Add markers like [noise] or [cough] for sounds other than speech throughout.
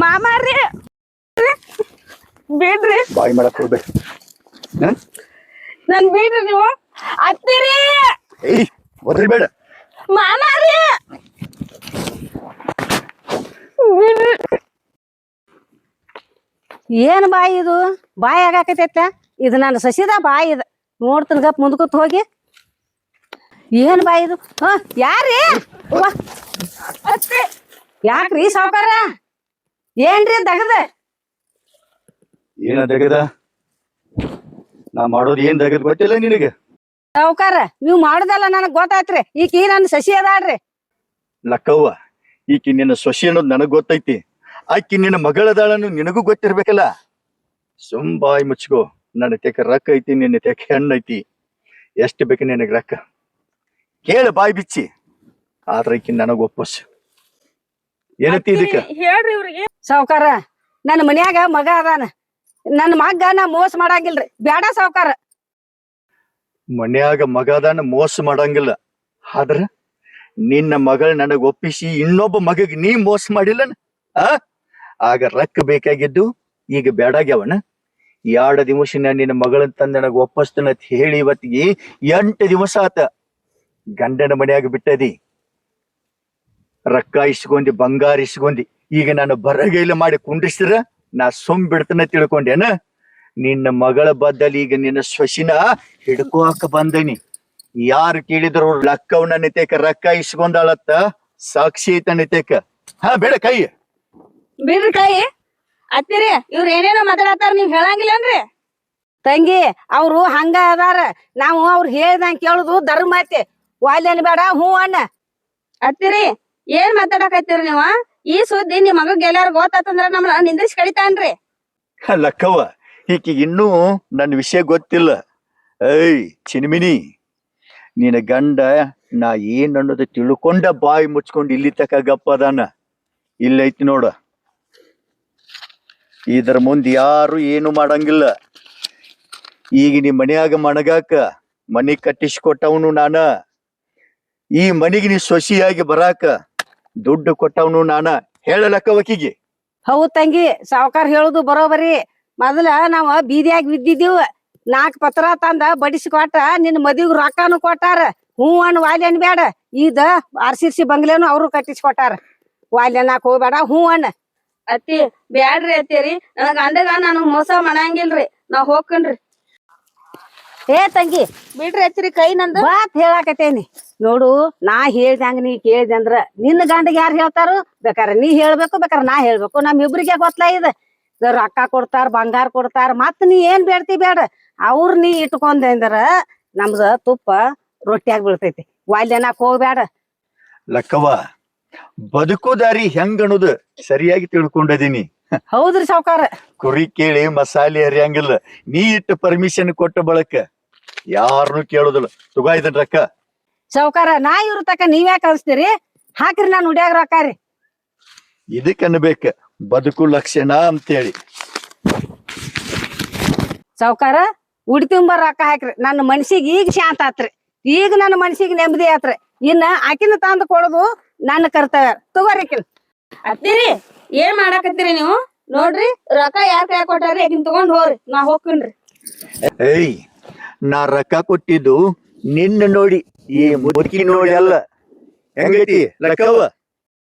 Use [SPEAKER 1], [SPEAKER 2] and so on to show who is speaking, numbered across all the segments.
[SPEAKER 1] ಮಾಮಾರಿ ಬಿಡ್ರಿ.
[SPEAKER 2] ಬಾಯಿ ಮಾಡಕ್ ಹೋಗ್ಬೇಡ. ಹ?
[SPEAKER 1] ನನ್ ಬಿಡ್ರಿ ನೀವು. ಅತ್ತಿರಿ.
[SPEAKER 2] ಏಯ್ ಒದರ್ಬೇಡ
[SPEAKER 1] ಮಾಮಾರಿ ಬಿಡ್ರಿ.
[SPEAKER 3] ಏನ್ ಬಾಯಿ ಇದು? ಬಾಯಿ ಆಗಾಕತೈತ ಇದು ನನ್ನ ಸಸಿದ ಬಾಯಿ ಇದು. ನೋಡ್ತೀನಿ ಗಪ್ ಮುಂದ್ಕೊತ್ ಹೋಗಿ. ಏನ್ ಬಾಯಿ ಇದು? ಹ ಯಾರೀ ಯಾಕ್ರಿ ಸಾವ್ಕಾರ? ಏನ್ರಿ ದಗದ?
[SPEAKER 2] ಏನ ದಗದ? ನಾ ಮಾಡೋದು ಏನ್ ತೆಗದ್ ಗೊತ್ತಿಲ್ಲ ನಿನಗೆ.
[SPEAKER 3] ಸಾವ್ಕಾರ ನೀವ್ ಮಾಡುದಲ್ಲ ನನಗ್ ಗೊತ್ತಾಯ್ತ್ರಿ ಈಕಿ ನನ್ನ ಸಸಿ ಅದಾಳ್ರಿ.
[SPEAKER 2] ಲಕ್ಕವ್ವ ಈಕಿ ನಿನ್ನ ಸಸಿ ಅನ್ನೋದು ನನಗ್ ಗೊತ್ತೈತಿ. ಆಕಿ ನಿನ್ನ ಮಗಳದಾಳನ್ನು ನಿನಗೂ ಗೊತ್ತಿರ್ಬೇಕಲ್ಲ. ಸುಮ್ ಬಾಯಿ ಮುಚ್ಕೋ. ನನ್ನ ತೆಕ ರೊಕ್ಕ ಐತಿ ನಿನ್ನ ತೆಕ ಹೆಣ್ಣು ಐತಿ. ಎಷ್ಟು ಬೇಕು ನಿನಗೆ ರೊಕ್ಕ? ಕೇಳ ಬಾಯಿ ಬಿಚ್ಚಿ. ಆದ್ರೆ ಈಕಿ ನನಗೆ ಒಪ್ಪಸ್. ಏನೈತಿ ಇದಕ್ಕ?
[SPEAKER 1] ಹೇಳ್ರಿ ಇವ್ರಿಗೆ.
[SPEAKER 3] ಸಾವ್ಕಾರ ನನ್ನ ಮನ್ಯಾಗ ಮಗ ಅದಾನ. ನನ್ನ ಮಗ ನಾ ಮೋಸ ಮಾಡಂಗಿಲ್ರಿ. ಬ್ಯಾಡ ಸಾವ್ಕಾರ.
[SPEAKER 2] ಮನ್ಯಾಗ ಮಗದಾನ ಮೋಸ ಮಾಡಂಗಿಲ್ಲ. ಆದ್ರ ನಿನ್ನ ಮಗಳ ನನಗ ಒಪ್ಪಿಸಿ ಇನ್ನೊಬ್ಬ ಮಗಗ್ ನೀ ಮೋಸ ಮಾಡಿಲ್ಲ ಆ? ಆಗ ರೊಕ್ಕ ಬೇಕಾಗಿದ್ದು ಈಗ ಬೇಡಾಗ್ಯಾವನ ಎರಡು ದಿವಸ ನಿನ್ನ ಮಗಳನ್ ತಂದ ನನಗ್ ಒಪ್ಪಸ್ತನ ಅಂತ ಹೇಳಿ ಇವತ್ತಿಗೆ ಎಂಟು ದಿವಸ ಆತ. ಗಂಡನ ಮನೆಯಾಗ ಬಿಟ್ಟದಿ. ರೊಕ್ಕ ಇಸ್ಕೊಂಡಿ, ಬಂಗಾರ ಇಸ್ಕೊಂಡಿ, ಈಗ ನಾನು ಬರಗೈಲು ಮಾಡಿ ಕುಂಡಿಸಿದ್ರ ನಾ ಸುಮ್ ಬಿಡ್ತನ ತಿಳ್ಕೊಂಡೇನ? ನಿನ್ನ ಮಗಳ ಬದ್ದಲ್ಲಿ ಈಗ ನಿನ್ನ ಸೊಸಿನ ಹಿಡ್ಕೋಕ ಬಂದನಿ. ಯಾರು ಕೇಳಿದ್ರು ಲಕ್ಕವ್ ನನ್ನ ತೆಕ ರೊಕ್ಕ ಇಸ್ಕೊಂಡಾಳತ್ತ? ಸಾಕ್ಷಿ ಐತ ನಿತೇಕ ಹಾ, ಬೇಡ ಕೈ.
[SPEAKER 1] ಬಿಡ್ರಿ ಕೈ. ಅತ್ತಿರಿ, ಇವ್ರ ಏನೇನೋ ಮಾತಾಡತ್ತಾರ ನೀವ್ ಹೇಳಂಗಿಲ್ಲನ್ರಿ
[SPEAKER 3] ತಂಗಿ, ಅವ್ರು ಹಂಗ ಅದಾರ. ನಾವು ಅವ್ರು ಹೇಳ್ದಂಗ್ ಕೇಳುದು ಧರ್ಮ ಐತಿ. ವಾಲ್ಯನ್ ಬೇಡ, ಹ್ಞೂ ಅಣ್ಣ.
[SPEAKER 1] ಅತ್ತಿರಿ ಏನ್ ಮಾತಾಡಕತ್ತೀರಿ ನೀವ? ಈ ಸುದ್ದಿ ನಿಮ್ ಮಗಗ್ ಎಲ್ಲಾರ ಗೊತ್ತಾತಂದ್ರ ನಮ್ನ ನಿಂದ್ರಿಸಿ ಕಡಿತಾನ್ರಿ
[SPEAKER 2] ಲಕ್ಕವ್ವ ಈಕಿ ಇನ್ನೂ ನನ್ನ ವಿಷಯ ಗೊತ್ತಿಲ್ಲ. ಏಯ್, ಚಿನ್ಮಿನಿ, ನಿನ್ನ ಗಂಡ ನಾ ಏನ್ ಅನ್ನೋದು ತಿಳ್ಕೊಂಡ ಬಾಯಿ ಮುಚ್ಕೊಂಡು ಇಲ್ಲಿ ತಕ ಗಪ್ಪ ಅದಾನ. ಇಲ್ಲೈತಿ ನೋಡ. ಇದ್ರ ಮುಂದೆ ಯಾರು ಏನು ಮಾಡಂಗಿಲ್ಲ. ಈಗ ನೀ ಮನ್ಯಾಗ ಮಣಗಾಕ ಮನಿ ಕಟ್ಟಿಸ್ಕೊಟ್ಟವನು ನಾನ. ಈ ಮನಿಗೆ ನೀ ಸೊಸಿಯಾಗಿ ಬರಾಕ ದುಡ್ಡು ಕೊಟ್ಟವನು ನಾನ ಹೇಳಲಕ್ಕವಕಿಗೆ
[SPEAKER 3] ಹೌದು ತಂಗಿ ಸಾವುಕಾರ ಹೇಳುದು ಬರೋಬರಿ. ಮೊದಲ ನಾವ ಬೀದಿಯಾಗಿ ಬಿದ್ದಿದ್ದೀವ. ನಾಲ್ಕು ಪತ್ರ ತಂದ ಬಡಿಸಿ ಕೊಟ್ಟ ನಿನ್ ಮದಿಗ್ ರೊಕ್ಕನು ಕೊಟ್ಟಾರ. ಹ್ಞೂ ಅಣ್ಣ ವಾಲ್ಯನ್ ಬೇಡ ಇದ ಆರ್ ಸಿ ಸಿ ಬಂಗ್ಲೆನು ಅವ್ರು ಕಟ್ಟಿಸಿ ಕೊಟ್ಟಾರ. ವಾಲ್ಯನಾಕ್ ಹೋಗ್ಬೇಡ ಹೂ ಅಣ್ಣ
[SPEAKER 1] ಅತ್ತಿ ಬ್ಯಾಡ್ರಿ ಅತ್ತಿರಿ. ನನಗ ಅಂದಾಗ ನಾನು ಮೋಸ ಮಾಡಂಗಿಲ್ರಿ. ನಾ ಹೋಗ್ಕನ್ರಿ
[SPEAKER 3] ಏ ತಂಗಿ
[SPEAKER 1] ಬಿಡ್ರಿ ಹಚ್ಚರಿ ಕೈ ನಂದು.
[SPEAKER 3] ಬಾತ್ ಹೇಳಾಕತೇನಿ ನೋಡು ನಾ ಹೇಳ್ದಂಗ ನೀ ಕೇಳ್ದೆ ಅಂದ್ರ ನಿನ್ನ ಗಂಡಗ್ ಯಾರು ಹೇಳ್ತಾರು? ಬೇಕಾರ ನೀ ಹೇಳ್ಬೇಕು ಬೇಕಾರ ನಾ ಹೇಳ್ಬೇಕು. ನಮ್ ಇಬ್ರಿಗೆ ಗೊತ್ತಲ ಇದೆ ರೊಕ್ಕ ಕೊಡ್ತಾರ ಬಂಗಾರ ಕೊಡ್ತಾರ ಮತ್ ನೀ ಏನ್ ಬೇಡ್ತಿ ಬೇಡ. ಅವ್ರ ನೀ ಇಟ್ಕೊಂಡೆ ಅಂದ್ರ ನಮ್ದ ತುಪ್ಪ ರೊಟ್ಟಿಯಾಗಿ ಬೀಳ್ತೈತಿ. ವಾಲ್ಯನಾಕ್ ಹೋಗ್ಬೇಡ
[SPEAKER 2] ಲಕ್ಕವ್ವ ಬದುಕು ದಾರಿ ಹೆಂಗ್ ಅನ್ನೋದು ಸರಿಯಾಗಿ ತಿಳ್ಕೊಂಡಿದೀನಿ.
[SPEAKER 3] ಹೌದ್ರಿ ಸಾವ್ಕಾರ.
[SPEAKER 2] ಕುರಿ ಕೇಳಿ ಮಸಾಲೆ ಹರಿಯಂಗಿಲ್ಲ. ನೀ ಇಟ್ಟು ಪರ್ಮಿಷನ್ ಕೊಟ್ಟ ಬಳಕ ಯಾರನ್ನು ಕೇಳೋದಿಲ್ಲ. ತುಗಾಯ್ತನ್ ಇದನ್ ರೊಕ್ಕ.
[SPEAKER 3] ಸಾವ್ಕಾರ ನಾ ಇವ್ರ ತಕ ನೀವ್ಯಾ ಹಾಕ್ರಿ ನಾನು ಉಡ್ಯಾಗ ರೊಕ್ಕ ರೀ.
[SPEAKER 2] ಇದಕ್ಕೆ ಅನ್ಬೇಕ. ಬದುಕು ಲಕ್ಷಣ ಅಂತೇಳಿ.
[SPEAKER 3] ಸಾವುಕಾರ ಉಡಿ ತುಂಬ ರೊಕ್ಕ ಹಾಕ್ರಿ. ನನ್ನ ಮನ್ಸಿಗೆ ಈಗ ಶಾಂತ ಆತ್ರಿ. ಈಗ ನನ್ನ ಮನ್ಸಿಗೆ ನೆಮ್ಮದಿ ಆತ್ರಿ. ಇನ್ನ ಆಕಿನ ತಂದು ಕೊಡೋದು ನನ್ನ ಕರ್ತವ್ಯ. ತಗೋರಿಕಿನ್
[SPEAKER 1] ಅತ್ತೀರಿ ಏನ್ ಮಾಡಾಕತ್ತೀರಿ ನೀವು? ನೋಡ್ರಿ ರೊಕ್ಕ ಯಾರ್ ಕೈ ಕೊಟ್ಟಾರಿ? ತಗೊಂಡ್ ಹೋಗ್ರಿ. ನಾ ಹೋಗ್ಕನ್ರಿ
[SPEAKER 2] ಏಯ್ ನಾ ರೊಕ್ಕ ಕೊಟ್ಟಿದ್ದು ನಿನ್ನ ನೋಡಿ ಈ ಮುದುಕಿ ನೋಡಿ ಅಲ್ಲ. ಹೆಂಗೈತಿ ಸಾವುಕಾರ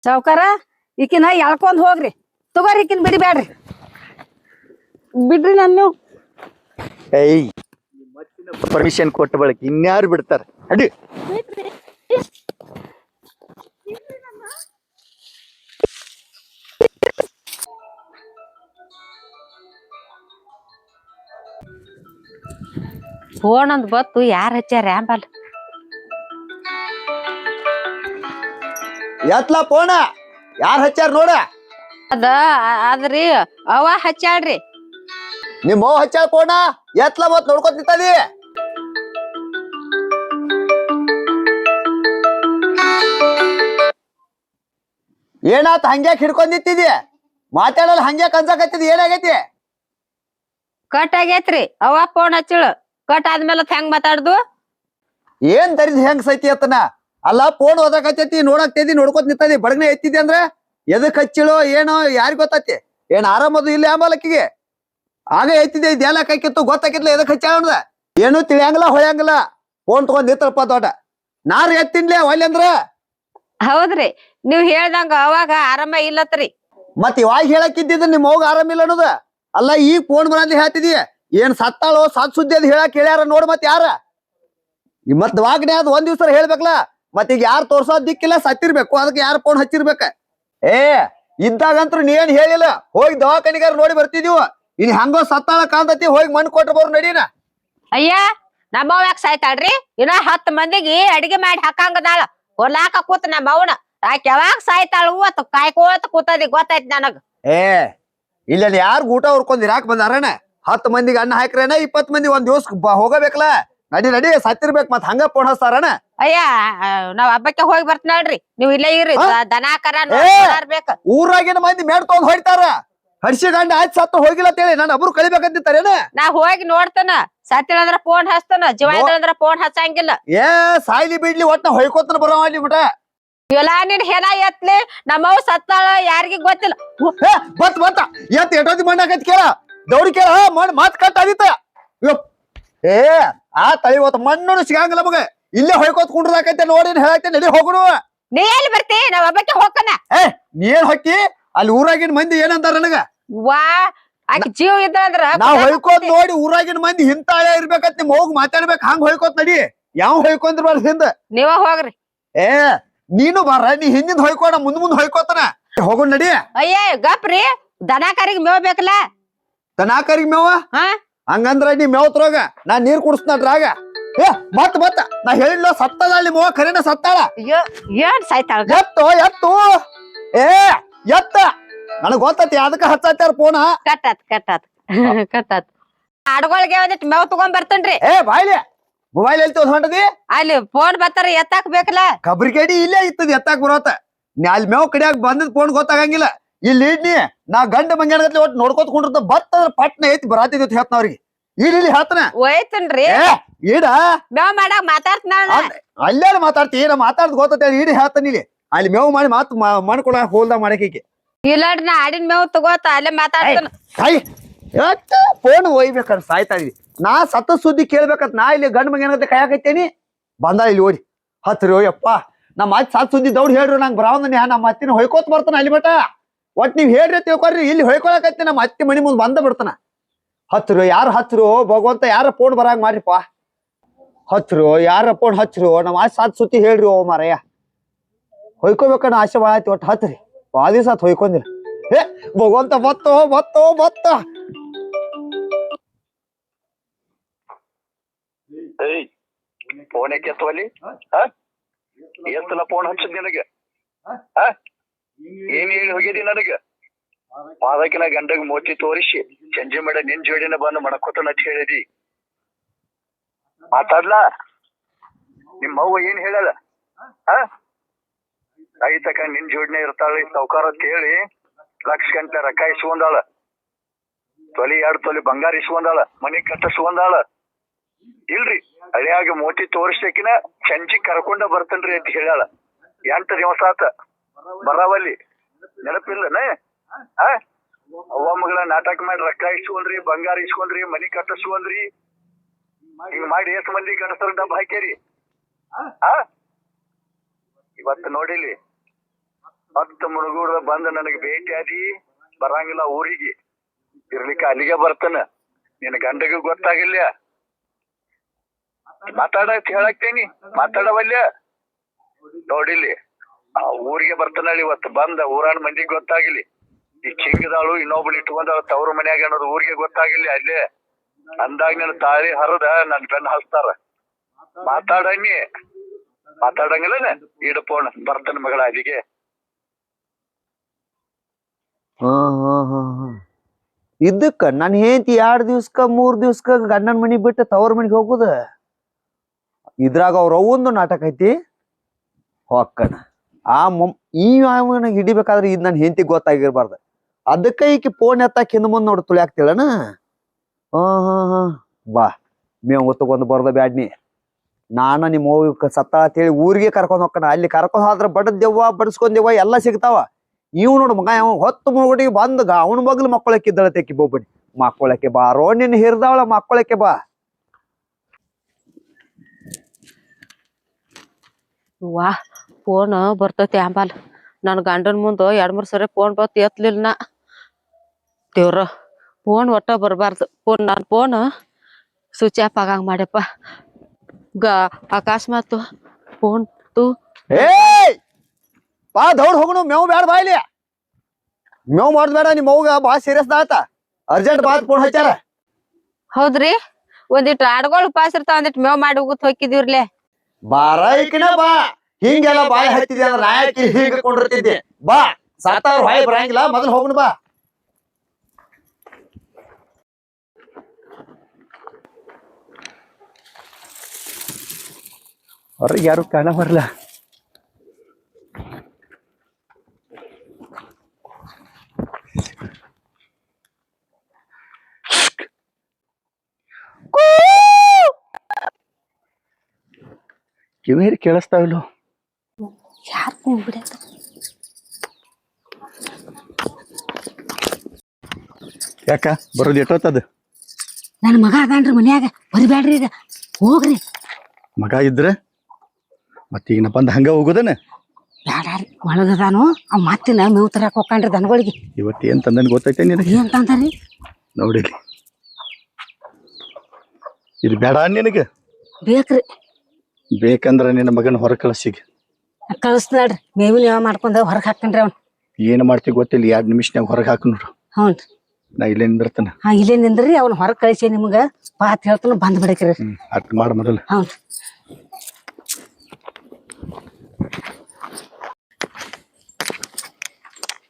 [SPEAKER 3] ಸಾವ್ಕಾರ ಈಕಿನ ಎಳ್ಕೊಂಡ್ ಹೋಗ್ರಿ. ತಗೋರಿಕಿನ್ ಬಿಡಿಬೇಡ್ರಿ
[SPEAKER 1] ಬಿಡ್ರಿ ನನ್ನ
[SPEAKER 2] ಏಯ್ ಪರ್ಮಿಷನ್ ಕೊಟ್ಟ ಬಳಕ ಇನ್ಯಾರು ಬಿಡ್ತಾರ? ಅಡಿ
[SPEAKER 4] ಫೋನ್ ಅಂದ್ ಬತ್ತು ಯಾರ್ ಹಚ್ಚಾರ ಆಂಬಲ್
[SPEAKER 5] ಎತ್ಲ ಫೋನ್ ಯಾರ್ ಹಚ್ಚಾರ ನೋಡ.
[SPEAKER 4] ಅದ ಅದ್ರಿ ಅವ ಹಚ್ಚಾಡ್ರಿ
[SPEAKER 5] ನಿಮ್ಮ ಅವ ಹಚ್ಚಾರ ಫೋನ ಎತ್ಲ ಮತ್ ನೋಡ್ಕೊತ ನಿಂತದಿ ಏನಾತ ಹಂಗ್ಯಾಕ್ ಹಿಡ್ಕೊಂಡ್ ನಿಂತಿದಿ? ಮಾತಾಡಲ್ಲ ಹಂಗ್ಯಾಕ್ ಅನ್ಸಕತ್ತಿದ್ ಏನಾಗೈತಿ?
[SPEAKER 4] ಕಟ್ ಆಗೇತ್ರಿ ಅವ ಫೋನ್ ಹಚ್ಚಳು. ಕಟ್ ಆದ್ಮೇಲೆ ಹೆಂಗ್ ಮಾತಾಡ್ದು?
[SPEAKER 5] ಏನ್ ದರಿದ್ ಹೆಂಗ್ ಸೈತಿ ಅತ್ತನ? ಅಲ್ಲ ಫೋನ್ ಓದಾಕತ್ತೈತಿ ನೋಡಾಕ್ತೈತಿ ನೋಡ್ಕೊತ ನಿಂತದಿ ಬಡಗ್ನೆ ಎತ್ತಿದ್ದೆ ಅಂದ್ರ? ಎದಕ್ ಹಚ್ಚಿಳೋ ಏನೋ ಯಾರಿಗ್ ಗೊತ್ತತಿ? ಏನ್ ಆರಾಮದು ಇಲ್ಲ ಆಂಬಲಕ್ಕಿಗೆ ಆಗ ಎತ್ತಿದ್ದೆ ಇದೆಲ್ಲ ಕೈಕಿತ್ತು ಗೊತ್ತಾಕಿತ್ಲ ಎದಕ್ ಹಚ್ಚ ಏನು ತಿಳಿಯಂಗಿಲ್ಲ ಹೊಳ್ಯಂಗಿಲ್ಲ. ಫೋನ್ ತಗೊಂಡ್ ನಿಂತಲ್ಪ ದೊಡ್ಡ. ನಾರು ಎತ್ತಿನ್ಲೆ ಒಳ್ಳೆ ಅಂದ್ರ?
[SPEAKER 4] ಹೌದ್ರಿ. ನೀವ್ ಹೇಳ್ದಂಗ ಅವಾಗ ಆರಾಮ ಇಲ್ಲತ್ರಿ.
[SPEAKER 5] ಮತ್ ಇವಾಗ ಹೇಳಕ್ಕಿದ್ದಿದ್ ನಿಮ್ ಆರಾಮ ಇಲ್ಲ ಅನ್ನೋದ? ಅಲ್ಲ ಈಗ ಫೋನ್ ಬರಂದ್ ಹೇಳ್ತಿದಿ ಏನ್ ಸತ್ತಾಳೋ ಸತ್ ಸುದ್ದಿ ಅದ್ ಹೇಳಕ್ ಹೇಳ್ಯಾರ ನೋಡ್ ಮತ್ ಯಾರ? ಈ ಮತ್ ವಾಗ್ನೆ ಅದ್ ಒಂದ್ ದಿವ್ಸ ಹೇಳ್ಬೇಕಲ್ಲ ಮತ್ ಈಗ ಯಾರು ತೋರ್ಸೋದ್ ದಿಕ್ಕಿಲ್ಲ ಸತ್ತಿರ್ಬೇಕು. ಅದಕ್ಕೆ ಯಾರು ಫೋನ್ ಹಚ್ಚಿರ್ಬೇಕ? ಏ ಇದ್ದಾಗಂತ್ರು ನೀ ಏನ್ ಹೇಳಿಲ್ಲ? ಹೋಗಿ ದವಾಖಾನಿಗಾರ ನೋಡಿ ಬರ್ತಿದೀವ. ಇನ್ ಹಂಗೋ ಸತ್ತಾಳ ಕಾಂತತಿ ಹೋಗಿ ಮಣ್ಣು ಕೊಟ್ಟು ಬರ್ ನಡೀನ.
[SPEAKER 4] ಅಯ್ಯ ನಮ್ಮವ್ ಯಾಕೆ ಸಾಯ್ತಾಳ್ರಿ? ಇನ್ನ ಹತ್ ಮಂದಿಗೆ ಅಡಿಗೆ ಮಾಡಿ ಹಾಕಂಗದಾಳ. ಹೊಲಾಕ ಕೂತ ನಮ್ಮ ಅವನ ಆಕೆ ಯಾವಾಗ ಸಾಯ್ತಾಳು ಅತ್ ಕಾಯ್ಕೋತ ಕೂತದಿ ಗೊತ್ತಾಯ್ತು ನನಗ.
[SPEAKER 5] ಏ ಇಲ್ಲ ಯಾರು ಊಟ ಹುರ್ಕೊಂಡ್ ಇರಾಕ್ ಬಂದಾರಣ ಹತ್ತು ಮಂದಿಗೆ ಅನ್ನ ಹಾಕ್ರೇನ ಇಪ್ಪತ್ ಮಂದಿ ಒಂದ್ ದಿವಸ ಹೋಗಬೇಕಲ್ಲ? ನಡಿ ನಡಿ ಸತ್ತಿರ್ಬೇಕು ಮತ್ ಹಂಗ ಫೋನ್ ಹಚ್ತಾರಣ
[SPEAKER 4] ಅಯ್ಯ ನಾವ್ ಹಬ್ಬಕ್ಕೆ ಹೋಗಿ ಬರ್ತೀನಲ್ರಿ ನೀವ್ ಇಲ್ಲೇ ಇರ್ರಿ ದನ ಕರ
[SPEAKER 5] ಊರಾಗಿನ ಮಂದಿ ಮೇಡ್ ತಗೊಂಡ್ ಹೊಡಿತಾರ. ಹರ್ಷಿ ಗಂಡ ಆಯ್ತು ಸತ್ತು ಹೋಗಿಲ್ಲ ಅಂತೇಳಿ ನಾನು ಒಬ್ರು ಕಳಿಬೇಕಂತಿತ್ತಾರೇನ
[SPEAKER 4] ನಾ ಹೋಗಿ ನೋಡ್ತಾನ. ಸತ್ತಿಳಂದ್ರ ಫೋನ್ ಹಚ್ತಾನ. ಜೀವ ಇದ್ರಂದ್ರ ಫೋನ್ ಹಚ್ಚಂಗಿಲ್ಲ.
[SPEAKER 5] ಏ ಸಾಯ್ಲಿ ಬಿಡ್ಲಿ ಒಟ್ಟ ಹೊಯ್ಕೋತನ ಬರೋ ಅಲ್ಲಿ ಬಿಟ
[SPEAKER 4] ಇವೆಲ್ಲ ನಿನ್ ಹೆಣ ಎತ್ಲಿ ನಮ್ಮವ್ ಸತ್ತಾಳ ಯಾರಿಗೂ ಗೊತ್ತಿಲ್ಲ.
[SPEAKER 5] ಬತ್ ಬತ್ತ ಎತ್ ಎಟೋದಿ ಮಣ್ಣಾಗತ್ ಕೇಳ. ದೌಡಿ ಕೇಳ ಮಣ್ಣು ಮಾತ್ ಕಟ್ ಆದಿತ್ತ. ಏ ಆ ತಳಿ ಇವತ್ತು ಮಣ್ಣು ಸಿಗಂಗಿಲ್ಲ ಮಗ. ಇಲ್ಲೇ ಹೊಯ್ಕೋತ್ ಕುಂಡ್ರದಾಕೈತೆ ನೋಡಿ ಹೇಳಕ್ಕೆ ನಡಿ ಹೋಗುಣು.
[SPEAKER 4] ನೀ ಎಲ್ಲಿ ಬರ್ತಿ? ನಾವ್ ಹಬ್ಬಕ್ಕೆ ಹೋಗನ
[SPEAKER 5] ಏ ನೀನ್ ಹೊಕ್ಕಿ? ಅಲ್ಲಿ ಊರಾಗಿನ ಮಂದಿ ಏನಂತಾರ ನನಗ?
[SPEAKER 4] ವಾ ಆಕಿ ಜೀವ ಇದ್ರ
[SPEAKER 5] ನಾವ್ ಹೊಯ್ಕೋತ್ ನೋಡಿ ಊರಾಗಿನ ಮಂದಿ ಹಿಂತಾಳೆ ಇರ್ಬೇಕಂತ ನಿಮ್ ಹೋಗ್ ಮಾತಾಡ್ಬೇಕು ಹಂಗ ಹೊಯ್ಕೋತ್ ನಡಿ. ಯಾವ ಹೊಯ್ಕೊಂಡ್ರ ಹಿಂದ?
[SPEAKER 4] ನೀವ ಹೋಗ್ರಿ.
[SPEAKER 5] ಏ ನೀನು ಬಾರ ನೀ ಹಿಂದಿಂದ ಹೊಯ್ಕೋಣ ಮುಂದ್ ಮುಂದ್ ಹೊಯ್ಕೋತಾನ. ಹೋಗೋಣ ನಡಿ.
[SPEAKER 4] ಅಯ್ಯ ಗಪ್ರಿ ದನ ಕರಿಗೆ ಮೇವ್ ಬೇಕಲ್ಲ?
[SPEAKER 5] ದನಾಕರಿಗೆ ಮೇವ?
[SPEAKER 4] ಹಾ?
[SPEAKER 5] ಹಂಗಂದ್ರ ನೀ ಮೇವತ್ರೋಗ ನಾ ನೀರ್ ಕುಡಿಸ್ತಾಡ್ರಾಗ ಏ ಮತ್ ಮತ್ತ ನಾ ಹೇಳಿಲ್ಲ ಸತ್ತದ ಅಲ್ಲಿ ಮೋವ ಖರೇನ ಸತ್ತಾಳ.
[SPEAKER 4] ಅಯ್ಯೋ ಏನ್ ಸಾಯ್ತಾಳ
[SPEAKER 5] ಎತ್ತು ಎತ್ತು. ಏ ಎತ್ತ. ನನಗ್ ಗೊತ್ತೈತಿ ಅದಕ್ಕ ಹಚ್ಚಾರ ಫೋನ
[SPEAKER 4] ಕಟ್ಟಾತ್ ಕಟ್ಟಾತ್. ಕಟ್ಟಾತ್. ಆಡ್ಗೊಳ್ಗೆ ಒಂದಿಟ್ ಮೇವ್ ತಗೊಂಡ್ ಬರ್ತೇನ್ರಿ.
[SPEAKER 5] ಏ ಬಾಯ್ಲಿ. ಮೊಬೈಲ್ ಎಲ್ತಿ ಹೊಂಟದಿ?
[SPEAKER 4] ಅಲ್ಲಿ ಫೋನ್ ಬರ್ತಾರ ಎತ್ತಾಕ್ ಬೇಕಲ್ಲ?
[SPEAKER 5] ಕಬ್ರಿಗೇಡಿ ಇಲ್ಲೇ ಇತ್ತದ ಎತ್ತಾಕ್ ಬರೋತ. ನೀ ಅಲ್ಲಿ ಮೇವ್ ಕಡಿಯಾಗ ಬಂದದ್ ಫೋನ್ ಗೊತ್ತಾಗಂಗಿಲ್ಲ. ಇಲ್ಲಿ ಇಡ್ನಿ ನಾ ಗಂಡ ಮಂಗ್ಯಾನಗತ್ಲಿ ಒಟ್ಟು ನೋಡ್ಕೊತ ಕುಂಡ್ರದ ಬತ್ತ ಪಟ್ನ ಐತಿ ಬರಾತಿದ್ದ ಹೇಳ್ತಾನ ಅವ್ರಿಗೆ. ಇಲ್ಲಿ ಇಲ್ಲಿ ಹೇಳ್ತಾನ. ಏ ಇಡ.
[SPEAKER 4] ಮೇವ್ ಮಾಡಾಕ್ ಮಾತಾಡ್ತಾನ
[SPEAKER 5] ಅಲ್ಲೇ ಮಾತಾಡ್ತಿ ಏನ ಮಾತಾಡ್ದು ಗೊತ್ತ ಇಡಿ ಹೇಳ್ತಾನ ಇಲ್ಲಿ. ಅಲ್ಲಿ ಮೇವ್ ಮಾಡಿ ಮಾತು ಮಾಡ್ಕೊಳ ಹೋಲ್ದ ಮಾಡಕ್ಕೆ
[SPEAKER 4] ಇಲ್ಲಾಡ್ರಿ ನಾ ಆಡಿನ ಮೇವ್ ತಗೋತ ಅಲ್ಲೇ ಮಾತಾಡ್ತಾನ.
[SPEAKER 5] ಫೋನ್ ಒಯ್ಬೇಕಂತ ಸಾಯ್ತಾ ಇದೀವಿ. ನಾ ಸತ ಸುದ್ದಿ ಕೇಳ್ಬೇಕಂತ ನಾ ಇಲ್ಲಿ ಗಂಡ ಮಗನ ಕಾಯಕೈತೇನಿ ಬಂದ ಇಲ್ಲಿ ಓಡಿ. ಹತ್ರಿ ಯಪ್ಪ. ನಮ್ಮ ಅಜ್ಜ ಸತ್ ಸುದ್ದಿ ದೌಡ್ ಹೇಳ್ರಿ ನಂಗೆ ಬರಾವಂದ ನಮ್ಮ ಅತ್ತಿನ ಹೊಯ್ಕೋತ ಬರ್ತಾನ ಅಲ್ಲಿ ಮಟ ಒಟ್ ನೀವ್ ಹೇಳ್ರಿ ತಿಳ್ಕೊರಿ ಇಲ್ಲಿ ಹೊಯ್ಕೊಳಕತ್ತಿ ನಮ್ಮ ಅತ್ತಿ ಮನಿ ಮುಂದ್ ಬಂದ ಬಿಡ್ತಾನ. ಹತ್ರು, ಯಾರ ಹತ್ರು? ಭಗವಂತ ಯಾರ ಫೋನ್ ಬರಾಂಗ್ ಮಾಡ್ರಿಪ್ಪ ಹತ್ರು, ಯಾರ ಫೋನ್ ಹಚ್ರು ನಮ್ಮ ಆಸೆ ಸಾತ್ ಸುತ್ತಿ ಹೇಳ್ರಿ ಓ ಮಾರಯ್ಯ ಹೊಯ್ಕೋಬೇಕನ್ನ ಆಸೆ ಭಾಳ ಆಯ್ತು ಒಟ್ಟು ಹತ್ರಿ. ಭಾಳ ದಿವಸ ಆತ್ ಏ ಭಗವಂತ ಬತ್ತೋ ಬತ್ತೋ ಬತ್ತ
[SPEAKER 6] ಫೋನ್ ಯಾಕೆ ಎತ್ತವಲ್ಲಿ? ಫೋನ್ ಹಚ್ಚದ್ ನಿನಗೆ? ಏನ್ ಹೇಳಿ ಹೋಗಿದಿ ನನಗ? ಪಾದಕಿನ ಗಂಡಗ ಮೋತಿ ತೋರಿಸಿ, ಚಂಜಿ ಮೇಡ ನಿನ್ ಜೋಡಿನ ಬಂದು ಮಡಕೋತನ ಅಂತ ಹೇಳಿದಿ. ಮಾತಾಡ್ಲ? ನಿಮ್ಮ ಅವ್ವ ಏನ್ ಹೇಳಲ್ಲ? ಆ? ಐ ತಕ ನಿನ್ ಜೋಡಿನ ಇರ್ತಾಳೆ ಸೌಕಾರ ಅಂತ ಹೇಳಿ ಲಕ್ಷ ಗಂಟೆ ರೊಕ್ಕ ಇಸ್ಕೊಂಡಾಳ. ತೊಲಿ ಎರಡು ತೊಲಿ ಬಂಗಾರ ಇಸ್ಕೊಂಡಾಳ. ಮನಿ ಕಟ್ಟಿಸ್ಕೊಂಡಾಳ. ಇಲ್ರಿ, ಹಳಿಯಾಗ ಮೋತಿ ತೋರಿಸ್ಬೇಕಿನ ಚಂಜಿ ಕರ್ಕೊಂಡ ಬರ್ತೇನ್ರಿ ಅಂತ ಹೇಳಾಳ. ಎಂಟ ದಿವಸ ಆತ. ಬರಾವಲ್ಲಿ? ನೆನಪಿಲ್ಲ? ಅವ್ವ ಮಗಳ ನಾಟಕ ಮಾಡಿ ರೊಕ್ಕ ಇಸ್ಕೊಂಡ್ರಿ ಬಂಗಾರ ಇಸ್ಕೊಂಡ್ರಿ ಮನಿ ಕಟ್ಟಿಸ್ಕೊಂಡ್ರಿ. ಹಿಂಗ್ ಮಾಡಿ ಎಷ್ಟ್ ಮಂದಿ ಕಟ್ಟಿಸ್ತಾರ ಡಬ್ಬ ಹಾಕ್ಯಾರಿ? ಇವತ್ತು ನೋಡಿಲಿ. ಹತ್ತು ಮುಳುಗೂಡ ಬಂದ ನನಗೆ ಭೇಟಿ ಆದಿ ಬರಂಗಿಲ್ಲ ಊರಿಗೆ. ಇರ್ಲಿಕ್ಕೆ ಅಲ್ಲಿಗೆ ಬರ್ತಾನ. ನಿನ್ನ ಗಂಡಗೂ ಗೊತ್ತಾಗಿಲ್ಲ ಮಾತಾಡಕ್ ಹೇಳಕ್ತೇನಿ. ಮಾತಾಡವಲ್ಯ? ನೋಡಿಲಿ. ಆ ಊರಿಗೆ ಬರ್ತಾನಳಿ ಇವತ್ತು ಬಂದ ಊರಾನ ಮಂದಿಗೆ ಗೊತ್ತಾಗಿಲಿ ಈ ಚಿಂಗದಾಳು ಇನ್ನೊಬ್ಳು ಇಟ್ಕೊಂಡಾಳು ತವ್ರ ಮನ್ಯಾಗ ಅನ್ನೋದು ಊರಿಗೆ ಗೊತ್ತಾಗಿಲ್ಲ. ಅಲ್ಲೇ ಅಂದಾಗ ನನ್ನ ತಾಳಿ ಹರದ ನನ್ ಬೆನ್ನ ಹಚ್ತಾರ ಮಾತಾಡಂಗಿ. ಮಾತಾಡಂಗಿಲ್ಲ ಇಡಪೋಣ ಬರ್ತನ ಮಗಳ ಅಲ್ಲಿಗೆ.
[SPEAKER 5] ಇದಕ್ಕ ನನ್ ಹೆಂಡತಿ ಎರಡ್ ದಿವ್ಸಕ್ಕ, ಮೂರ್ ದಿವ್ಸಕ್ಕ ಗಂಡನ ಮನಿ ಬಿಟ್ಟು ತವ್ರ ಮನಿಗೆ ಹೋಗುದ? ಇದ್ರಾಗ ಅವ್ರ ಒಂದು ನಾಟಕ ಐತಿ? ಹೊಕ್ಕಣ ಆ ಮೊಮ್ ಈ ಅವನ ಹಿಡಿಬೇಕಾದ್ರೆ ಇದು ನನ್ನ ಹೆಂಡತಿ ಗೊತ್ತಾಗಿರ್ಬಾರ್ದು. ಅದಕ್ಕೆ ಈಕಿ ಫೋನ್ ಎತ್ತಾಕ ಹಿಂದ್ ಮುಂದ್ ನೋಡಿ ಹಾ ಬಾ ಮೇವು ತಗೊಂಡ್ ಬರ್ದ ಬ್ಯಾಡ್ನಿ. ನಾನ ನಿಮ್ಮ ಹೋಗಿ ಸತ್ತ ಅಂತೇಳಿ ಊರಿಗೆ ಕರ್ಕೊಂಡ್ ಹೋಗ್ಕಣ. ಅಲ್ಲಿ ಕರ್ಕೊಂಡ್ ಹೋದ್ರೆ ಬಡದ್ದೆವ್ವ ಬಡಿಸ್ಕೊಂಡೆವ್ವ ಎಲ್ಲ ಸಿಗ್ತಾವ. ಇವ್ ನೋಡು ಮಗ ಹೊತ್ತು ಮುಗುಡಿಗೆ ಬಂದ್ ಅವನ ಮಗ್ಲು ಮಕ್ಕಳಕ್ಕೆ ತೆಕ್ಕಿ ಬೋಬಡಿ ಮಕ್ಕಳಕ್ಕೆ ಬಾರೋ ನಿನ್ನ ಹಿರ್ದಾವಳ ಮಕ್ಕಳಕ್ಕೆ ಬಾ.
[SPEAKER 4] ವಾ. ಫೋನ್ ಬರ್ತೈತಿ ಆಂಬಲ್ ನನ್ ಗಂಡನ ಮುಂದೆ ಎರಡ್ ಮೂರ್ ಸರಿ ಫೋನ್ ಬತ್ ಎತ್ತಲಿಲ್ಲ ನಾ ದೇವ್ರ ಫೋನ್ ಒಟ್ಟ ಬರಬಾರ್ದು. ಫೋನ್ ನನ್ನ ಫೋನ್ ಸ್ವಿಚ್ ಆಫ್ ಆಗಂಗೆ ಮಾಡ್ಯಪ್ಪ. ಗ ಅಕಸ್ಮಾತ್ ಫೋನ್ ತು
[SPEAKER 5] ಏಯ್! ಬಾ ದೌಡ್ ಹೋಗೋಣ ಮೇವ್ ಬೇಡ ಬಾ ಇಲ್ಲಿ. ಮೇವ್ ಮಾಡ್ಬೇಡ ನಿಮ್ಮ ಮೌಗ ಬಾ ಸೀರಿಯಸ್ ಆತ. ಅರ್ಜೆಂಟ್ ಬಾತ್ ಫೋನ್ ಹಚ್ಚಾರ
[SPEAKER 4] ಹೌದ್ರಿ? ಒಂದಿಟ್ಟು ಆಡ್ಗೊಳ ಉಪಾಸ ಇರ್ತಾವ ಒಂದಿಟ್ಟು ಮೇವ್ ಮಾಡಿ ಹೋಗುತ್ತ ಹೋಗಿದಿವ್ರಲೆ
[SPEAKER 5] ಬಾರ ಈಕಿನ ಬಾ. ಹಿಂಗೆಲ್ಲ ಬಾಯಿ ಹತ್ತಿದೆ ಅಂದ್ರೆ ರಾಯಕಿ ಹೀಗೆ ಕೊಂಡಿರ್ತಿದ್ದೆ ಬಾ ಸಾತಾವ್ರ ಬಾಯಿ ಬರಂಗಿಲ್ಲ ಮೊದಲು ಹೋಗೋಣ ಬಾ.
[SPEAKER 2] ಅವ್ರಿಗೆ ಯಾರು ಕಾಣ ಬರಲ್ಲ ಕಿವೇರಿ ಕೇಳಿಸ್ತಾವಿಲ್ಲ
[SPEAKER 3] ಯಾರ್ ಕುಂಬಿಡತ್ತ
[SPEAKER 2] ಯಾಕ? ಬರೋದು ಎಟ್ಟೋತದ
[SPEAKER 3] ನನ್ನ ಮಗ ಅದಾನ್ರಿ ಮನ್ಯಾಗ. ಬರಿಬ್ಯಾಡ್ರಿ ಈಗ. ಹೋಗ್ರಿ.
[SPEAKER 2] ಮಗ ಇದ್ರೆ? ಮತ್ತೀಗ ನಾ ಬಂದು ಹಂಗ ಹೋಗೋದನ?
[SPEAKER 3] ಬ್ಯಾಡ್ರಿ ಒಳಗದಾನು. ಅವ್ ಮತ್ತಿನ ಮೇವು ತರಕ್ ಹೋಗ್ಕಂಡ್ರಿ ದನಗಳಿಗೆ.
[SPEAKER 2] ಇವತ್ತು ಏನ್ ತಂದನ್ ಗೊತ್ತೈತೆ ನಿನಗೆ?
[SPEAKER 3] ಏನ್ ತಂತಾರಿ
[SPEAKER 2] ನೋಡಿಲಿ. ಇದು ಬೇಡ ನಿನಗೆ?
[SPEAKER 3] ಬೇಕ್ರಿ.
[SPEAKER 2] ಬೇಕಂದ್ರೆ ನಿನ್ನ ಮಗನ ಹೊರ ಕಳಿಸಿಗೆ
[SPEAKER 3] ಕಳಿಸ್ತಾಳ್ರಿ ಮೇವಿನ ಯಾವ ಮಾಡ್ಕೊಂಡ ಹೊರಗ್ ಹಾಕನ್ರಿ ಅವ್ನು.
[SPEAKER 2] ಏನ್ ಮಾಡ್ತೀವಿ ಗೊತ್ತಿಲ್ಲ ಎರಡ್ ನಿಮಿಷನ್ಯಾಗ ಹೊರಗೆ ಹಾಕು ನೋಡು.
[SPEAKER 3] ಹ್ಞೂನ್ರಿ
[SPEAKER 2] ನಾ ಇಲ್ಲೇ ನಿಂದಿರ್ತಾನ.
[SPEAKER 3] ಹಾ ಇಲ್ಲೇ ನಿಂದ್ರಿ ಅವ್ನ ಹೊರಗ್ ಕಳಿಸಿ ನಿಮ್ಗ. ಪಾತ್ ಹೇಳ್ತಾನ ಬಂದ್ ಬಿಡಕ್ರಿ
[SPEAKER 2] ಹ್ಮ್ ಅಟ್ ಮಾಡ ಮೊದಲು.
[SPEAKER 3] ಹ್ಞೂ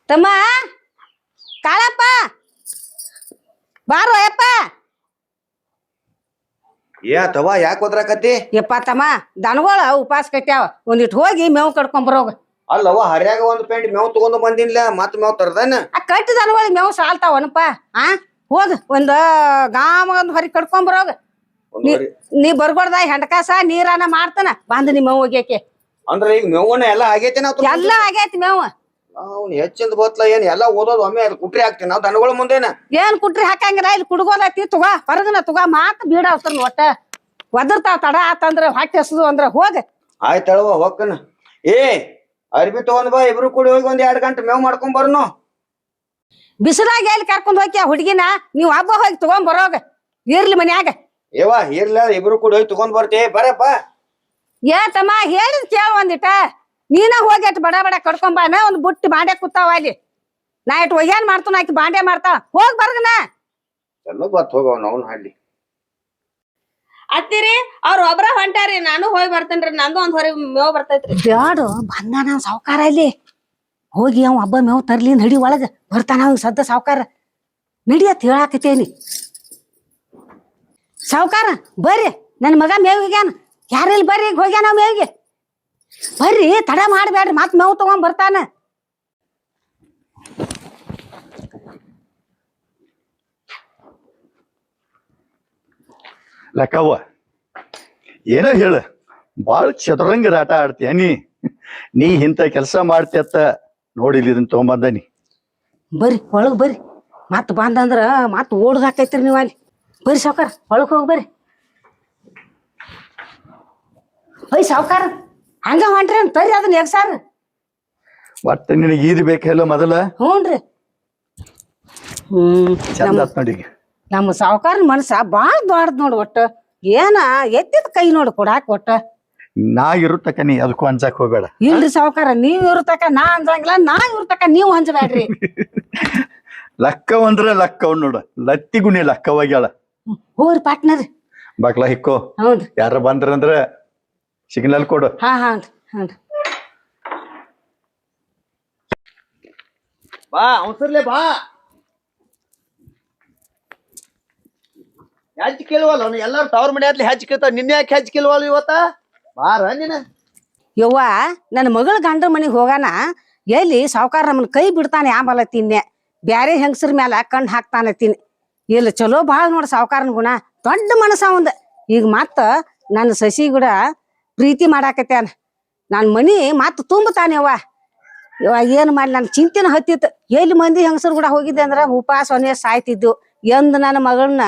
[SPEAKER 3] ತಮ್ಮ ಕಾಳಪ್ಪ ಬಾರೋ ಯಪ್ಪ
[SPEAKER 5] ಏ ತವಾ ಯಾಕೆ ಒದ್ರಾಕತ್ತಿ
[SPEAKER 3] ಯಪ್ಪ ತಮ್ಮ ದನಗಳ ಉಪವಾಸ ಕಟ್ಯಾವ ಒಂದಿಟ್ಟು ಹೋಗಿ ಮೇವ್ ಕಡ್ಕೊಂಡ್ ಬರೋಗ.
[SPEAKER 5] ಅಲ್ಲವ ಹರ್ಯಾಗ ಒಂದ್ ಪೆಂಟ್ ಮೇವ್ ತಗೊಂಡ್ ಬಂದಿನ್ಲ ಮತ್ ಮೇವ್ ತರದನ?
[SPEAKER 3] ಆ ಕಟ್ಟಿ ದನಗಳಿಗೆ ಮೇವ್ ಸಾಲ್ತಾವನಪ್ಪ ಆ? ಹೋಗ ಒಂದ ಗಾಮ ಒಂದ್ ಹೊರಿ ಕಡ್ಕೊಂಡ್ ಬರೋಗ. ನೀ ನೀ ಬರ್ಬಾರ್ದ ಹೆಂಡಕಾಸ ನೀರಾನ ಮಾಡ್ತಾನ ಬಂದ್ ನಿಮ್ಮ ಹೋಗ್ಯಾಕೆ
[SPEAKER 5] ಅಂದ್ರೆ ಈಗ ಮೇವನ್ನ ಎಲ್ಲ ಆಗೈತೆ ನಾವು
[SPEAKER 3] ಎಲ್ಲ ಆಗೈತಿ ಮೇವ್.
[SPEAKER 5] ಅವ್ನು ಹೆಚ್ಚಿಂದ ಬೋತ್ಲ ಏನ್ ಎಲ್ಲ ಓದೋದು ಒಮ್ಮೆ ಅದು ಕುಟ್ರಿ ಹಾಕ್ತೀನಿ. ನಾವು ದನಗಳ ಮುಂದೇನ?
[SPEAKER 3] ಏನ್ ಕುಟ್ರಿ ಹಾಕಂಗಿಲ್ಲ ಇಲ್ಲಿ ಕುಡ್ಗೋದೈತಿ ತುಗ ಹೊರಗನ ತುಗ ಮಾತ್ ಬೀಡ ಅವತರ್ನ ಒಟ್ಟ. ಒದರ್ತಾವ ತಡ ಆತಂದ್ರ ಹೊಟ್ಟೆ ಹಸುದು ಅಂದ್ರ ಹೋಗ.
[SPEAKER 5] ಆಯ್ತಳವ ಹೊಕ್ಕನ ಏ ಅರ್ಬಿ ತಗೊಂಡ್ ಬಾ ಇಬ್ರು ಕೂಡಿ ಹೋಗಿ ಒಂದ್ ಎರಡ್ ಗಂಟೆ ಮೇವ್ ಮಾಡ್ಕೊಂಡ್ ಬರ್ನು.
[SPEAKER 3] ಬಿಸಿಲಾಗ ಎಲ್ಲಿ ಕರ್ಕೊಂಡ್ ಹೋಗ್ಯ ಹುಡುಗಿನ? ನೀವ್ ಹಬ್ಬ ಹೋಗಿ ತಗೊಂಡ್ ಬರೋಗ. ಇರ್ಲಿ ಮನ್ಯಾಗ.
[SPEAKER 5] ಏವಾ ಇರ್ಲ ಇಬ್ರು ಕೂಡಿ ಹೋಗಿ ತಗೊಂಡ್ ಬರ್ತೀವಿ ಬರಪ್ಪ
[SPEAKER 3] ಏ ತಮ್ಮ ಹೇಳಿದ್ ಕೇಳ ಒಂದಿಟ ನೀನ ಹೋಗಿ ಅಟ್ ಬಡ ಬಡ ಕಡ್ಕೊಂಬಾನ ಒಂದ್ ಬುಟ್ಟಿ ಬಾಂಡೆ ಕೂತಾವ ಅಲ್ಲಿ. ನಾ ಇಟ್ ಒಯ್ಯಾನ್ ಮಾಡ್ತಾನ ಆಕಿ ಬಾಂಡೆ ಮಾಡ್ತಾಳ. ಹೋಗ್ ಬರ್ಗನ
[SPEAKER 5] ಎಲ್ಲ ಬತ್ ಹೋಗವ ಅವನು ಹಳ್ಳಿ.
[SPEAKER 1] ಅತ್ತಿರಿ ಅವ್ರ ಒಬ್ರ ಹೊಂಟಾರಿ ನಾನು ಹೋಗಿ ಬರ್ತೇನ್ರಿ ನಂದು ಒಂದ್ ಹೊರಿ ಮೇವ್ ಬರ್ತೈತ್ರಿ.
[SPEAKER 3] ಬ್ಯಾಡು ಬಂದಾನ ಸಾವ್ಕಾರ ಇಲ್ಲಿ ಹೋಗಿ ಅವ ಹಬ್ಬ ಮೇವ್ ತರ್ಲಿ ನಡಿ ಒಳಗ. ಬರ್ತಾನ ಅವ್ ಸದ್ದ ಸಾವ್ಕಾರ. ನಡಿ ಅಂತ ಹೇಳಾಕತ್ತೇನಿ. ಸಾವ್ಕಾರ ಬರ್ರಿ. ನನ್ ಮಗ ಮೇವ್ ಹೋಗ್ಯಾನ ಯಾರಲ್ಲಿ ಬರ್ರಿ? ಈಗ ಹೋಗ್ಯಾನ ಅವ್ ಮೇವಿಗೆ? ಬರ್ರಿ ತಡ ಮಾಡ್ಬೇಡ್ರಿ ಮತ್ ನೋವು ತಗೊಂಡ್ ಬರ್ತಾನ.
[SPEAKER 2] ಲಕ್ಕವ್ವ ಏನೋ ಹೇಳ? ಬಾಳ ಚದುರಂಗದ ಆಟ ಆಡ್ತೀಯ ನೀ? ನೀ ಇಂಥ ಕೆಲಸ ಮಾಡ್ತೀಯತ್ತ ನೋಡಿಲ್ಲ ಇದನ್ನ ತಗೊಂಬಂದ ನೀ.
[SPEAKER 3] ಬರ್ರಿ ಒಳಗ್ ಬರ್ರಿ. ಮತ್ ಬಂದಂದ್ರ ಮತ್ ಓಡ್ದಾಕೈತ್ರಿ ನೀವು ಅಲ್ಲಿ. ಬರ್ರಿ ಸಾವ್ಕಾರ ಒಳಗ್ ಹೋಗಿ ಬರ್ರಿ. ಒಯ್ ಸಾವ್ಕಾರ. ಹಂಗ ಹೊಂಟ್ರಿ ತರ್ರಿ ಅದನ್ನ ಎಗ್ಸಾರ
[SPEAKER 2] ಒಟ್ಟ ನಿನಗೆ ಈದ್ ಬೇಕಲ್ಲ ಮೊದಲ.
[SPEAKER 3] ಹ್ಞೂನ್ರಿ ಹ್ಮ್
[SPEAKER 2] ಚಂದ
[SPEAKER 3] ನಮ್ಮ
[SPEAKER 2] ಆತ್ ನೋಡಿ ಈಗ.
[SPEAKER 3] ನಮ್ಮ ಸಾವ್ಕಾರನ ಮನಸ್ಸ ಬಾಳ ದೊಡ್ಡದ್ ನೋಡು ಒಟ್ಟ. ಏನ ಎತ್ತಿದ ಕೈ ನೋಡು ಕೊಡಾಕ್ ಒಟ್ಟ.
[SPEAKER 2] ನಾ ಇರುತ್ತಕ ನೀ ಅದಕ್ಕೂ ಹಂಚಕ್ ಹೋಗ್ಬೇಡ.
[SPEAKER 3] ಇಲ್ರಿ ಸಾವುಕಾರ ನೀವ್ ಇರ್ತಕ ನಾ ಅಂಜಂಗಿಲ್ಲ ನಾ ಇರ್ತಕ ನೀವ್ ಹಂಜಬೇಡ್ರಿ [laughs]
[SPEAKER 2] ಲಕ್ಕವ್ ಅಂದ್ರ ಲಕ್ಕವ್ ನೋಡ. ಲತ್ತಿಗುಣಿ ಲಕ್ಕವಾಗ್ಯಾಳ
[SPEAKER 3] ಹೋಗ್ರಿ ಪಾಟ್ನರ್.
[SPEAKER 2] ಬಾಕ್ಲ ಹಿಕ್ಕೋ. ಯಾರ ಬಂದ್ರಂದ್ರ ಸಿಗ್ನಲ್ ಕೊಡು.
[SPEAKER 3] ಹಾ ಹಾನ್ರಿ ಹಾನ್ರಿ.
[SPEAKER 5] ಬಾ ಅವಸರ್ಲೆ ಬಾ. ಹೆಚ್ಚು ಕೇಳುವಲ್ಲ ಅವ್ನು ಎಲ್ಲಾರು ತವ್ರ ಮನೆ ಆತ್ಲಿ ಹೆಚ್ಚು ಕೇಳ್ತಾವ ನಿನ್ನೆ ಯಾಕೆ ಹೆಚ್ಚು ಕೇಳುವಲ್ಲ ಇವತ್ತ? ಬಾರ ನೀನ.
[SPEAKER 3] ಯವ್ವ ನನ್ನ ಮಗಳ ಗಂಡ್ರ ಮನೆಗೆ ಹೋಗಾನ ಎಲ್ಲಿ ಸಾವುಕಾರ ನಮ್ಮನ್ನ ಕೈ ಬಿಡ್ತಾನೆ ಆಮೇಲೆ ತಿನ್ನೆ. ಬ್ಯಾರೆ ಹೆಂಗಸ್ರ ಮ್ಯಾಲ ಕಣ್ಣು ಹಾಕ್ತಾನೆ ತಿನ್. ಇಲ್ಲ ಚಲೋ ಭಾಳ ನೋಡ ಸಾವುಕಾರನ ಗುಣ ದೊಡ್ಡ ಮನಸ್ಸ ಅವಂದ. ಈಗ ಮತ್ತ ನನ್ನ ಸಸಿ ಕೂಡ ಪ್ರೀತಿ ಮಾಡಾಕತ್ಯಾನ ನನ್ನ ಮನಿ ಮತ್ತೆ ತುಂಬತಾನೆ ಅವ್ವ ಇವಾಗ ಏನ್ ಮಾಡಿ ನನ್ ಚಿಂತೆನ ಹತ್ತಿತ್ತು. ಎಲ್ಲಿ ಮಂದಿ ಹೆಂಗಸರು ಕೂಡ ಹೋಗಿದ್ದೆ ಅಂದ್ರ ಉಪವಾಸ ಒನೆ ಸಾಯ್ತಿದ್ದು. ಎಂದ್ ನನ್ನ ಮಗಳನ್ನ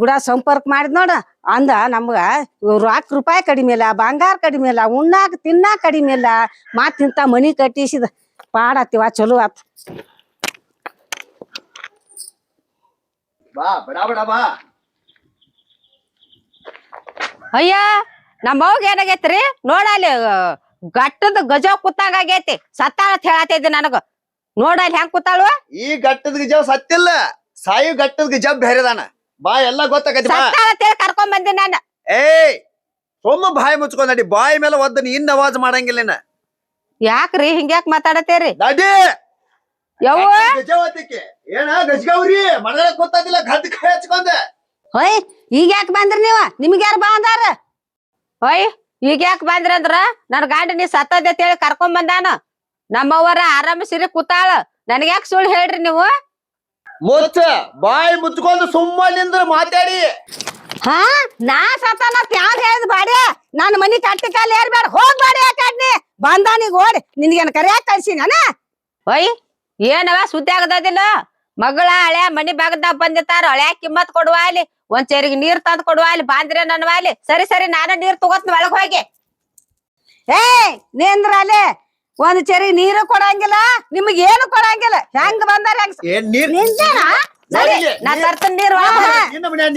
[SPEAKER 3] ಗುಡ ಸಂಪರ್ಕ ಮಾಡಿದ್ ನೋಡ. ಅಂದ ನಮ್ಗ ರೊಕ್ಕ ರೂಪಾಯಿ ಕಡಿಮೆ ಇಲ್ಲ ಬಂಗಾರ ಕಡಿಮೆ ಇಲ್ಲ ಉಣ್ಣಾಕ ತಿನ್ನಾಕ ಕಡಿಮೆ ಇಲ್ಲ. ಮತ್ ಇಂಥ ಮನಿ ಕಟ್ಟಿಸಿದ. ಪಾಡತ್ತಿವ ಚಲೋ ಆತ್.
[SPEAKER 5] ಬಾ ಬಡ ಬಡ ಬಾ.
[SPEAKER 4] ಅಯ್ಯ ನಮ್ಮ ಅವ್ಗ ಏನಾಗೈತ್ರಿ? ನೋಡಲ್ಲಿ ಗಟ್ಟದ ಗಜ ಕೂತಾಗ ಆಗೈತಿ. ಸತ್ತಾಳ ಅಂತ ನನಗ. ನೋಡಲ್ಲಿ ಹೆಂಗ್ ಕೂತಾಳು?
[SPEAKER 5] ಈ ಗಟ್ಟದ ಗಜ ಸತ್ತಿಲ್ಲ. ಸಾಯಿ ಗಟ್ಟದ ಗಜ ಬೇರೆದಾನ. ಬಾ ಎಲ್ಲ ಗೊತ್ತಾಗೈತಿ ಬಾ.
[SPEAKER 4] ಸತ್ತಾಳ ಅಂತ ಹೇಳಿ ಕರ್ಕೊಂಡ್ ಬಂದೆ ನಾನು.
[SPEAKER 5] ಏಯ್ ಸೊಮ್ಮ ಬಾಯಿ ಮುಚ್ಕೊಂಡ್ ನಡಿ. ಬಾಯಿ ಮೇಲೆ ಒದ್ದ ನೀ ಇನ್ ಅವಾಜ್ ಮಾಡಂಗಿಲ್ಲ.
[SPEAKER 4] ಯಾಕ್ರಿ? ಹಿಂಗ್ಯಾಕ್ ಮಾತಾಡತೇರಿ
[SPEAKER 5] ನಡಿ.
[SPEAKER 4] ಯವ್ವ!
[SPEAKER 5] ಗಜವತಿಕೆ ಏನ ಗಜಗೌರಿ ಮಗಳ ಗೊತ್ತಾದಿಲ್ಲ ಗದ್ ಕೈ ಹಚ್ಕೊಂಡೆ.
[SPEAKER 3] ಹೊಯ್ ಈಗ ಯಾಕೆ ಬಂದ್ರಿ ನೀವ? ನಿಮ್ಗೆ ಯಾರು ಬಾ ಅಂದಾರ
[SPEAKER 4] ಹೊಯ್ ಈಗ ಯಾಕೆ ಬಂದ್ರಂದ್ರ? ನನ್ ಗಂಡ ನೀ ಸತ್ತದ ಅಂತ ಹೇಳಿ ಕರ್ಕೊಂಡ್ ಬಂದಾನ. ನಮ್ಮವ್ವರ ಆರಾಮ ಸಿರಿ ಕೂತಾಳ. ನನ್ಗ್ಯಾಕ್ ಸುಳ್ಳು ಹೇಳ್ರಿ ನೀವು?
[SPEAKER 5] ಮುಚ್ಚ. ಬಾಯಿ ಮುಚ್ಕೊಂಡು ಸುಮ್ಮ ನಿಂದ್ರ ಮಾತಾಡಿ.
[SPEAKER 3] ಹಾ ನಾ ಸತ್ತ ಯಾವ್ದು ಹೇಳಿದ್ ಬಾಡಿ? ನನ್ನ ಮನಿ ಕಟ್ಟಿ ಕಾಲ ಏರ್ಬೇಡ ಹೋಗ್ ಬಾಡಿ ಯಾಕಡ್ನಿ ಬಂದಾನಿಗ್ ಓಡಿ. ನಿನ್ಗೇನ್ ಕರಿಯಾಕ ಕಳ್ಸಿ ನಾನ
[SPEAKER 4] ಹೊಯ್ ಏನವ ಸುದ್ದಿ ಆಗದಿಲ್ಲ ಮಗಳ ಹಳೆ ಮನಿ ಬಾಗದಾಗ ಬಂದಿರ್ತಾರ. ಹಳೆ ಕಿಮ್ಮತ್ ಕೊಡುವ ಅಲ್ಲಿ. ಒಂದ್ ಚೇರಿಗೆ ನೀರ್ ತಂದ್ ಕೊಡುವ ಅಲ್ಲಿ ಬಾಂದ್ರೆ ನನ್ನ ಅಲ್ಲಿ ಸರಿ ಸರಿ ನಾನು ನೀರ್ ತಗೋತೀನಿ ಒಳಗ್ ಹೋಗಿ
[SPEAKER 3] ಏ ನೀಂದ್ರ ಅಲ್ಲೇ ಒಂದ್ ಚೇರಿ ನೀರು ಕೊಡಂಗಿಲ್ಲ ನಿಮಗ್ ಏನು ಕೊಡಂಗಿಲ್ಲ ಹೆಂಗ್ ಬಂದಾರ ಹೆಂಗ್
[SPEAKER 5] ಏನ್ ನೀರ್
[SPEAKER 3] ನಿಂತೇನಾ?
[SPEAKER 4] ನಾ ತರ್ತನ್ ನೀರ್ ಒಳಗ್ ಹೋಗಿ.
[SPEAKER 5] ನಿನ್ನ ಮನ್ಯಾಗ